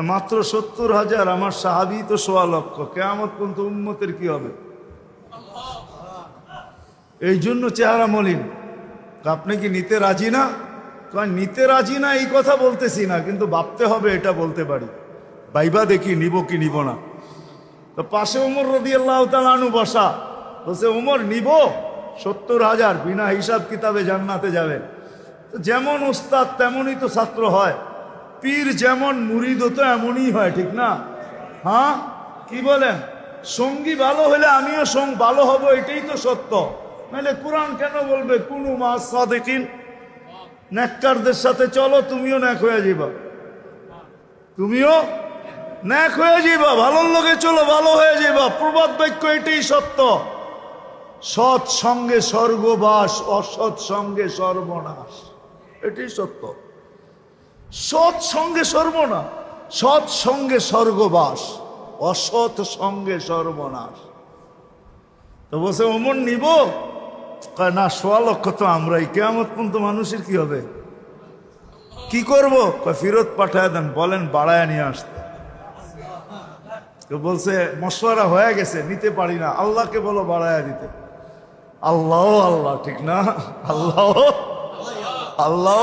মাত্র সত্তর হাজার আমার সাহাবি তো সোয়া লক্ষ। কেয়ামত পর্যন্ত উন্মতের কি হবে? এই জন্য চেহারা মলিন। আপনি কি নিতে রাজি না? নিতে রাজি না, এই কথা বলতেছি না, কিন্তু ভাবতে হবে এটা বলতে পারি। বাইবা দেখি, নিব কি নিব না। তো পাশে উমর রদি আল্লাহ তালু বসা। বলছে, উমর, নিব? সত্তর হাজার, বিনা হিসাব কিতাবে জান্নাতে যাবে। যেমন উস্তাদ তেমনই তো ছাত্র হয়। পীর যেমন মুরিদ তো এমনই হয়, ঠিক না? হ্যাঁ? কি বলেন? সঙ্গী ভালো হলে আমিও সঙ্গ ভালো হব, এটাই তো সত্য। নাহলে কোরআন কেন বলবে? কোনো মাস সাদেকিন। নেককারদের সাথে চলো, তুমিও ন্যাক হয়ে যাবা তুমিও ন্যাক হয়ে যাবা ভালোর লোকে চলো, ভালো হয়ে যাবা প্রবাদ বাক্য এটাই সত্য। সৎ সঙ্গে স্বর্গবাস অসৎ সঙ্গে সর্বনাশ। এটাই সত্য। সৎ সঙ্গে সর্বনাশ সৎ সঙ্গে স্বর্গবাস, অসৎ সঙ্গে সর্বনাশ। তো বসে অমন নিব? না, সোয়া লক্ষ তো আমরাই। কেমন পর্যন্ত মানুষের কি হবে? কি করব? কয়, ফিরত পাঠায় দেন, বলেন বাড়ায় নিয়ে আসতে। তো বলছে, মশওয়ারা হয়ে গেছে, নিতে পারি না। আল্লাহকে বলো বাড়ায় দিতে। আল্লাহ আল্লাহ, ঠিক না? আল্লাহ আল্লাহ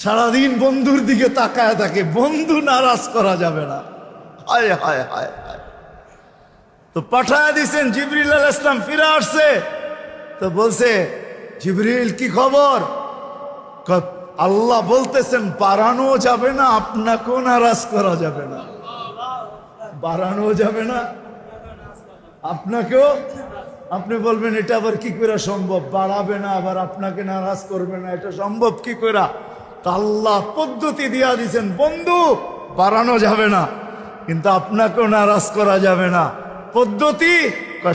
সারাদিন বন্ধুর দিকে তাকায় থাকে, বন্ধু নারাজ করা যাবে না। হায় হায় হায় তো পাঠায় দিছেন জিবরিল আল ইসলাম ফিরে আসছে। তো বলছে, জিবরিল, কি খবর? আল্লাহ বলতেছেন বাড়ানো যাবে না, আপনাকেও নারাজ করা যাবে না। বাড়ানো যাবে না, আপনাকেও? আপনি বলবেন, এটা আবার কি করে সম্ভব? বাড়াবে না, আবার আপনাকে নারাজ করবে না, এটা সম্ভব কি করে? আল্লাহ পদ্ধতি দিয়া দিছেন, বন্ধু, বাড়ানো যাবে না, কিন্তু আপনাকেও নারাজ করা যাবে না। পদ্ধতি?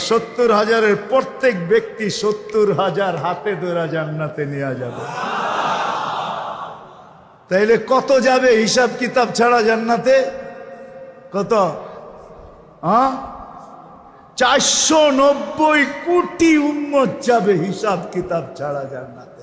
সত্তর হাজারের প্রত্যেক ব্যক্তি সত্তর হাজার হাতে ধরা জান্নাতে নেওয়া যাবে। তাইলে কত যাবে হিসাব কিতাব ছাড়া জান্নাতে? কত? হ্যাঁ চারশো নব্বই কোটি উম্মত যাবে হিসাব কিতাব ছাড়া জান্নাত।